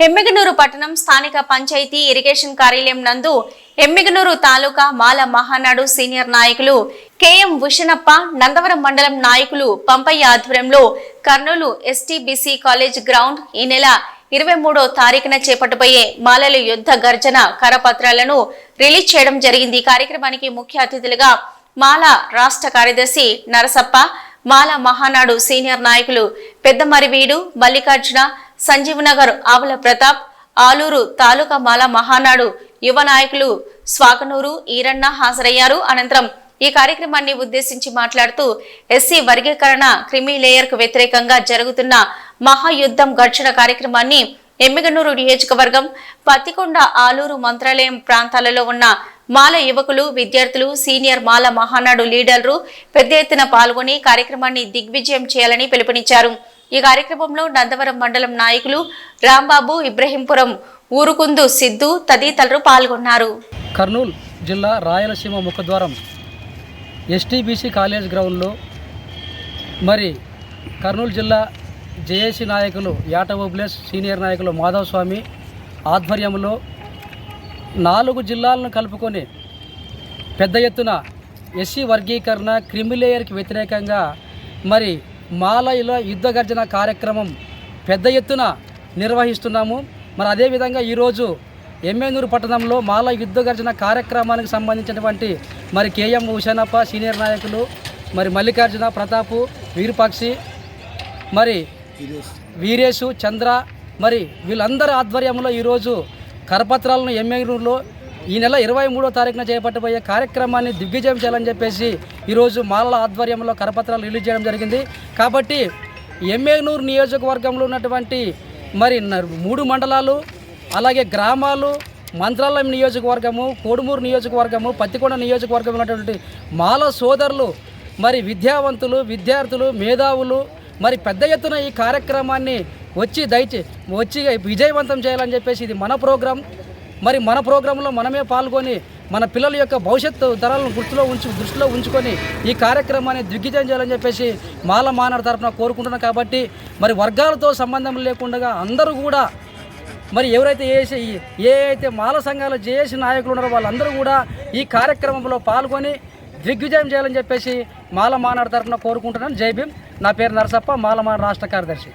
ఎమ్మిగనూరు పట్టణం స్థానిక పంచాయతీ ఇరిగేషన్ కార్యాలయం నందు ఎమ్మిగనూరు తాలూకా మాల మహానాడు సీనియర్ నాయకులు కెఎం భూషణప్ప నందవరం మండలం నాయకులు పంపయ్య ఆధ్వర్యంలో కర్నూలు ఎస్టీబీసీ కాలేజ్ గ్రౌండ్ ఈ నెల ఇరవై మూడో తారీఖున చేపట్టబోయే మాలల యుద్ధ గర్జన కరపత్రాలను రిలీజ్ చేయడం జరిగింది. ఈ కార్యక్రమానికి ముఖ్య అతిథులుగా మాల రాష్ట్ర కార్యదర్శి నరసప్ప మాల మహానాడు సీనియర్ నాయకులు పెద్దమరివీడు మల్లికార్జున సంజీవనగర్ ఆవుల ప్రతాప్ ఆలూరు తాలూకా మాల మహానాడు యువ నాయకులు స్వాకనూరు ఈరన్న హాజరయ్యారు. అనంతరం ఈ కార్యక్రమాన్ని ఉద్దేశించి మాట్లాడుతూ ఎస్సీ వర్గీకరణ క్రిమి లేయర్కు వ్యతిరేకంగా జరుగుతున్న మహాయుద్ధం ఘర్షణ కార్యక్రమాన్ని ఎమ్మిగనూరు నియోజకవర్గం పత్తికొండ ఆలూరు మంత్రాలయం ప్రాంతాలలో ఉన్న మాల యువకులు విద్యార్థులు సీనియర్ మాల మహానాడు లీడర్లు పెద్ద ఎత్తున పాల్గొని కార్యక్రమాన్ని దిగ్విజయం చేయాలని పిలుపునిచ్చారు. ఈ కార్యక్రమంలో నందవరం మండలం నాయకులు రాంబాబు ఇబ్రహీంపురం ఊరుకుందు సిద్ధు తదితరులు పాల్గొన్నారు. కర్నూలు జిల్లా రాయలసీమ ముఖద్వారం ఎస్టీబీసీ కాలేజ్ గ్రౌండ్లో మరి కర్నూలు జిల్లా జేఏసీ నాయకులు యాట సీనియర్ నాయకులు మాధవ స్వామి ఆధ్వర్యంలో నాలుగు జిల్లాలను కలుపుకొని పెద్ద ఎత్తున ఎస్సీ వర్గీకరణ క్రిమిలేయర్కి వ్యతిరేకంగా మరి మాలయలో యుద్ధ గర్జన కార్యక్రమం పెద్ద ఎత్తున నిర్వహిస్తున్నాము. మరి అదేవిధంగా ఈరోజు ఎమ్మెనూరు పట్టణంలో మాల యుద్ధ గర్జన కార్యక్రమానికి సంబంధించినటువంటి మరి కేఎం హుషేనప్ప సీనియర్ నాయకులు మరి మల్లికార్జున ప్రతాపు వీరుపాక్షి మరి వీరేషు చంద్ర మరి వీళ్ళందరి ఆధ్వర్యంలో ఈరోజు కరపత్రాలను ఎమ్మెనూరులో ఈ నెల ఇరవై మూడో తారీఖున చేపట్టబోయే కార్యక్రమాన్ని దిగ్విజయం చేయాలని చెప్పేసి ఈరోజు మాలల ఆధ్వర్యంలో కరపత్రాలు రిలీజ్ చేయడం జరిగింది. కాబట్టి ఎమ్మెనూరు నియోజకవర్గంలో ఉన్నటువంటి మరి న- మూడు మండలాలు అలాగే గ్రామాలు మంత్రాలయం నియోజకవర్గము కోడుమూరు నియోజకవర్గము పత్తికొండ నియోజకవర్గం ఉన్నటువంటి మాల సోదరులు మరి విద్యావంతులు విద్యార్థులు మేధావులు మరి పెద్ద ఎత్తున ఈ కార్యక్రమాన్ని వచ్చి దయచే వచ్చి విజయవంతం చేయాలని చెప్పేసి ఇది మన ప్రోగ్రాం. మరి మన ప్రోగ్రాంలో మనమే పాల్గొని మన పిల్లల యొక్క భవిష్యత్తు తరాలను గుర్తులో ఉంచు దృష్టిలో ఉంచుకొని ఈ కార్యక్రమాన్ని దిగ్విజయం చేయాలని చెప్పేసి మాల మానవ తరఫున కోరుకుంటున్నాం కాబట్టి మరి వర్గాలతో సంబంధం లేకుండా అందరూ కూడా మరి ఎవరైతే ఏసీ ఏ అయితే మాల సంఘాలు జేఏసీ నాయకులు ఉన్నారో వాళ్ళందరూ కూడా ఈ కార్యక్రమంలో పాల్గొని దిగ్విజయం చేయాలని చెప్పేసి మాల మానాడు తరఫున కోరుకుంటున్నాను జై భీమ్. నా పేరు నరసప్ప మాల మానాడు రాష్ట్ర కార్యదర్శి.